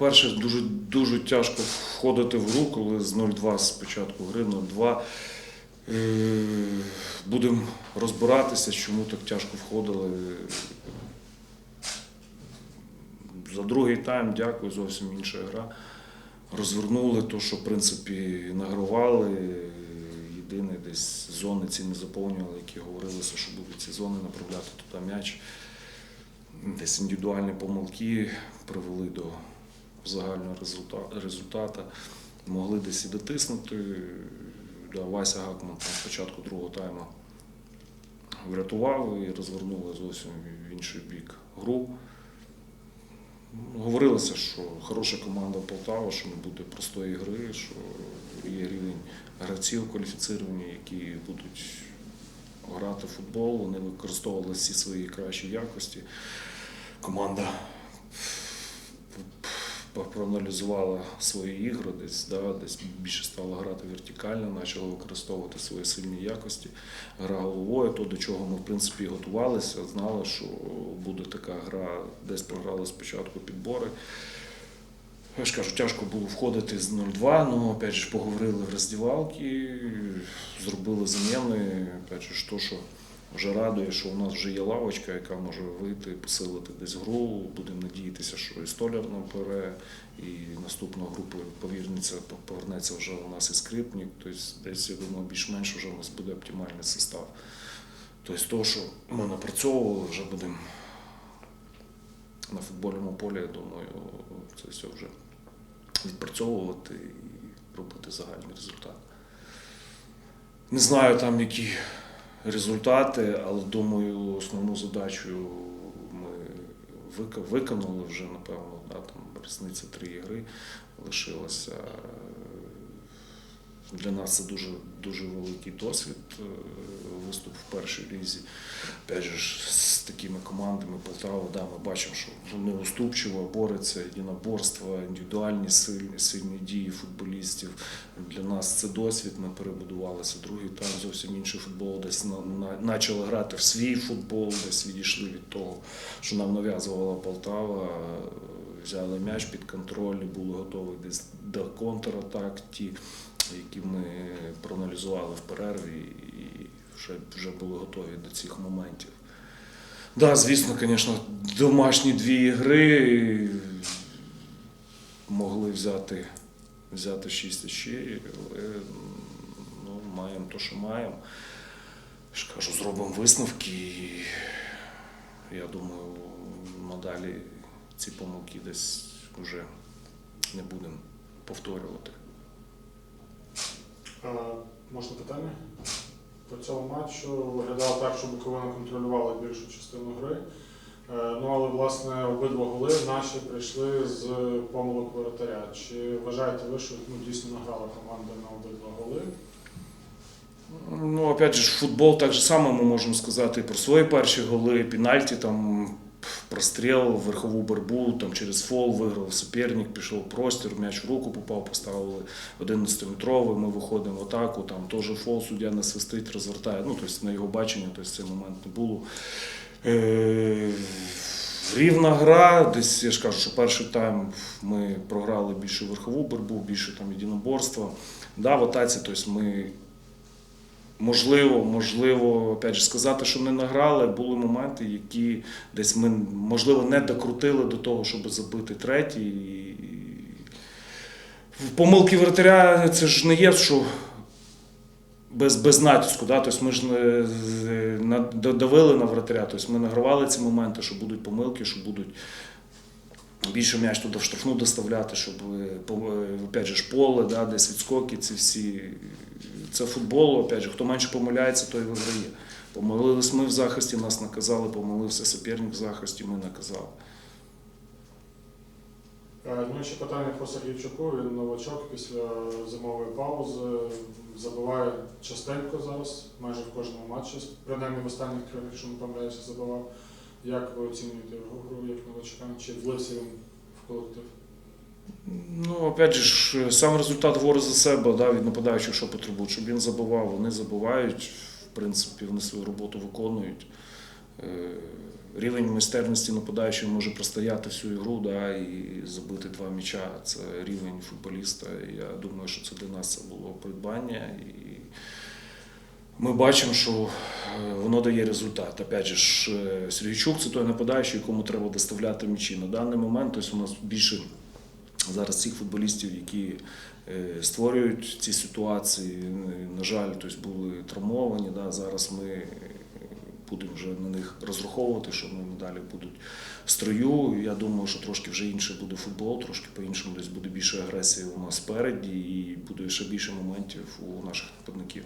Перше, дуже, дуже тяжко входити в гру, коли з 0-2 спочатку гри 0-2. Е, Будемо розбиратися, чому так тяжко входили. За другий тайм, дякую, зовсім інша гра. Розвернули то, що в принципі награвали. Єдине десь зони ці не заповнювали, які говорилося, що будуть ці зони направляти туди м'яч. Десь індивідуальні помилки привели до загального результату. Могли десь і дотиснути. Да, Вася Гакман спочатку другого тайму врятував і розвернули зовсім в інший бік гру. Говорилося, що хороша команда Полтава, що не буде простої гри, що є рівень гравців кваліфіціровані, які будуть грати в футбол. Вони використовували всі свої кращі якості. Команда проаналізувала свої ігри, десь, да, десь більше стала грати вертикально, почала використовувати свої сильні якості, гра головою, то до чого ми в принципі готувалися, знали, що буде така гра, десь програли спочатку підбори. Я ж кажу, тяжко було входити з 0-2, ну опять же поговорили в роздівалки, зробили заміни. Опять же, то, що вже радує, що у нас вже є лавочка, яка може вийти, посилити десь гру. Будемо надіятися, що і столяр набере, і наступна група повірниця повернеться вже у нас і скрипник. Тобто десь я думаю, більш-менш вже у нас буде оптимальний состав. Тобто, то, що ми напрацьовували, вже будемо на футбольному полі, я думаю, це все вже відпрацьовувати і робити загальний результат. Не знаю там, які результати, але думаю, основну задачу ми виконали вже, напевно, да, там різниця три ігри лишилася. Для нас це дуже, дуже великий досвід. Виступ в першій лізі. Опять же, з такими командами Полтава, да, ми бачимо, що неуступчиво бореться єдиноборство, індивідуальні сильні, сильні дії футболістів. Для нас це досвід. Ми перебудувалися. Другий тайм зовсім інший футбол. Десь почали грати в свій футбол, десь відійшли від того, що нам нав'язувала Полтава. Взяли м'яч під контроль, були готові десь до контратак, ті, які ми проаналізували в перерві, і вже, вже були готові до цих моментів. Да, звісно, звісно, домашні дві ігри могли взяти, взяти шість очей, але ну, маємо те, що маємо. Ж кажу, зробимо висновки і я думаю, надалі ці помилки десь вже не будемо повторювати. Е, Можна питання? По цьому матчу виглядало так, що Буковина контролювала більшу частину гри. Е, Ну але власне обидва голи наші прийшли з помилок воротаря. Чи вважаєте ви, що ну, дійсно награла команда на обидва голи? Ну, опять же, футбол так же само ми можемо сказати і про свої перші голи, пенальті, там простріл, верхову борьбу, там через фол виграв суперник, пішов простір, м'яч в руку попав, поставили 11-метровий, ми виходимо в атаку, там теж фол, суддя не свистить, розвертає. Ну, тобто на його бачення, тобто цей момент не було. Е, Рівна гра, десь я ж кажу, що перший тайм ми програли більше верхову боротьбу, більше там єдиноборства. Да, в атаці, тобто ми можливо, можливо, опять же, сказати, що не награли, були моменти, які десь ми, можливо, не докрутили до того, щоб забити третій. Помилки вратаря це ж не є, що без, без натиску. Да? Тобто ми ж не з- на- додавили на вратаря, тобто ми награвали ці моменти, що будуть помилки, що будуть більше м'яч туди в штрафну доставляти, щоб е, е, опять же, поле, да, десь відскоки, ці всі. Це футбол, опять же, хто менше помиляється, той виграє. Помилились ми в захисті, нас наказали, помилився суперник в захисті, ми наказали. Е, Ну ще питання по Сергійчуку. Він новачок після зимової паузи. Забиває частенько зараз, майже в кожному матчі, принаймні в останніх трьох, якщо не помиляюся, забивав. Як ви оцінюєте його гру як новачка? Чи влився він в колектив? Ну, опять же, сам результат говорить за себе, да, від нападаючих, що потребують, щоб він забивав, вони забувають, в принципі, вони свою роботу виконують. Е, рівень майстерності нападаючого може простояти всю ігру да, і забити два м'яча. Це рівень футболіста. Я думаю, що це для нас це було придбання. І ми бачимо, що е, воно дає результат. Опять же, е, Сергійчук це той нападаючий, якому треба доставляти м'ячі. На даний момент тобто, у нас більше зараз цих футболістів, які е, створюють ці ситуації. На жаль, тобто були травмовані. Да. Зараз ми е, будемо вже на них розраховувати, що вони далі будуть в строю. Я думаю, що трошки вже інше буде футбол, трошки по-іншому десь буде більше агресії у нас спереді і буде ще більше моментів у наших нападників.